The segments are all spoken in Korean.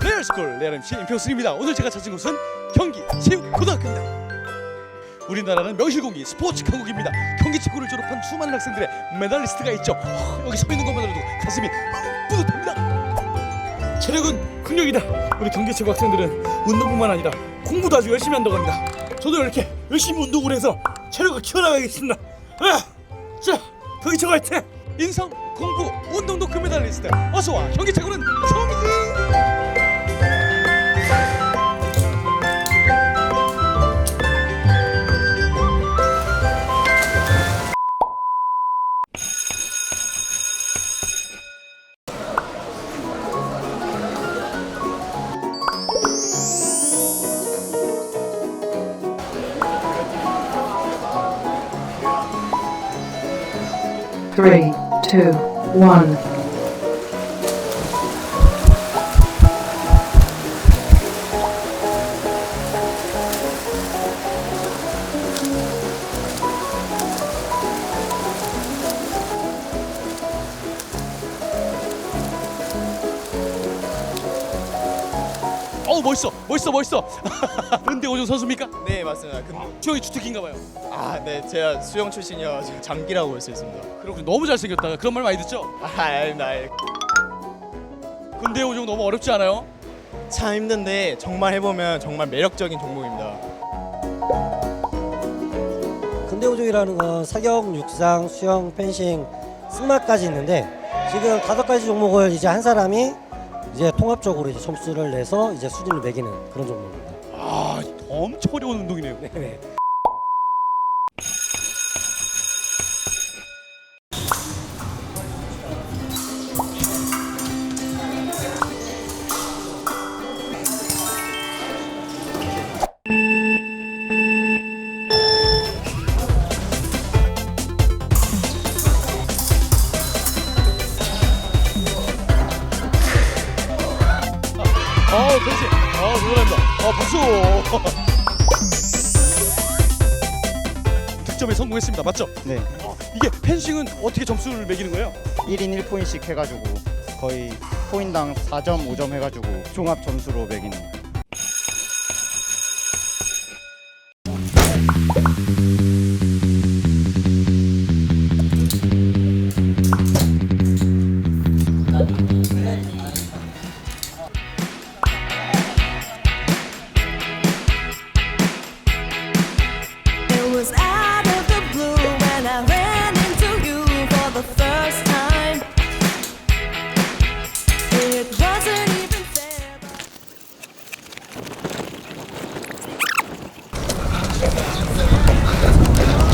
레알스쿨 레알 MC 임평순입니다. 오늘 제가 찾은 곳은 경기 체육고등학교입니다. 우리나라는 명실공히 스포츠 강국입니다. 경기 체육을 졸업한 수많은 학생들의 메달리스트가 있죠. 어, 여기 서 있는 것만으로도 가슴이 뿌듯합니다. 체력은 국력이다. 우리 경기 체육 학생들은 운동뿐만 아니라 공부도 아주 열심히 한다고 합니다. 저도 이렇게 열심히 운동을 해서 체력을 키워나가겠습니다. 아, 자, 경기 체육 화이팅! 인성, 공부, 운동도 금메달리스트. 어서 와. 경기 체육은 처음이지. Three, two, one. 어우 멋있어 멋있어 멋있어 은대오종 선수입니까? 네 맞습니다. 금... 수영이 주특기인가 봐요 아, 네 제가 수영 출신이어서 장기라고 볼 수 있습니다. 그렇군요 너무 잘생겼다 그런 말 많이 듣죠? 아, 알다. 알. 근대오종 너무 어렵지 않아요? 참 힘든데 정말 해보면 정말 매력적인 종목입니다. 근대오종이라는 건 사격, 육상, 수영, 펜싱, 승마까지 있는데 지금 다섯 가지 종목을 이제 한 사람이 이제 통합적으로 이제 점수를 내서 이제 수준을 매기는 그런 종목입니다. 아 엄청 어려운 운동이네요 네. 아 그렇지. 아 대단합니다. 아 박수. 득점에 성공했습니다. 맞죠? 네, 아, 이게 펜싱은 어떻게 점수를 매기는 거예요? 1인 1포인씩 해가지고 거의 포인당 4점, 5점 해가지고 종합 점수로 매기는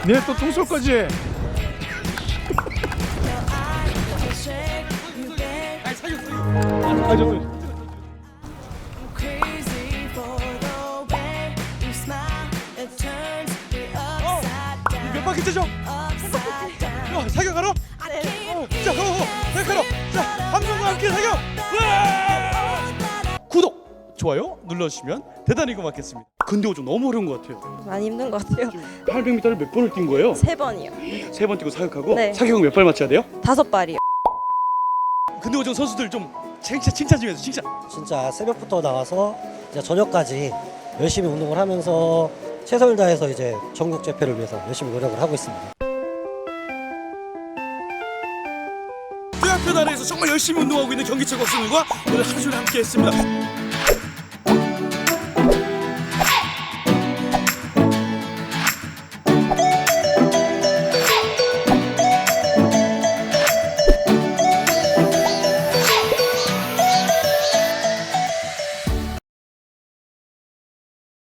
네 또 통솔까지 아몇 바퀴. 야 사격하러? 자, 어, 어, 사격하러! 자, 함성과 함께 사격! 으아! 좋아요 눌러주시면 대단히 고맙겠습니다. 근데 좀 너무 어려운 것 같아요. 많이 힘든 것 같아요. 800m를 몇 번을 뛴 거예요? 세 번이요. 세 번 뛰고 사격하고 네. 사격은 몇 발 맞춰야 돼요? 다섯 발이요. 근데 오종 선수들 좀 진짜 칭찬 좀 해줘, 칭찬. 진짜 새벽부터 나와서 이제 저녁까지 열심히 운동을 하면서 최선을 다해서 이제 전국 재패를 위해서 열심히 노력을 하고 있습니다. 대학교 단에서 정말 열심히 운동하고 있는 경기체 학생들과 오늘 하루 종일 함께했습니다.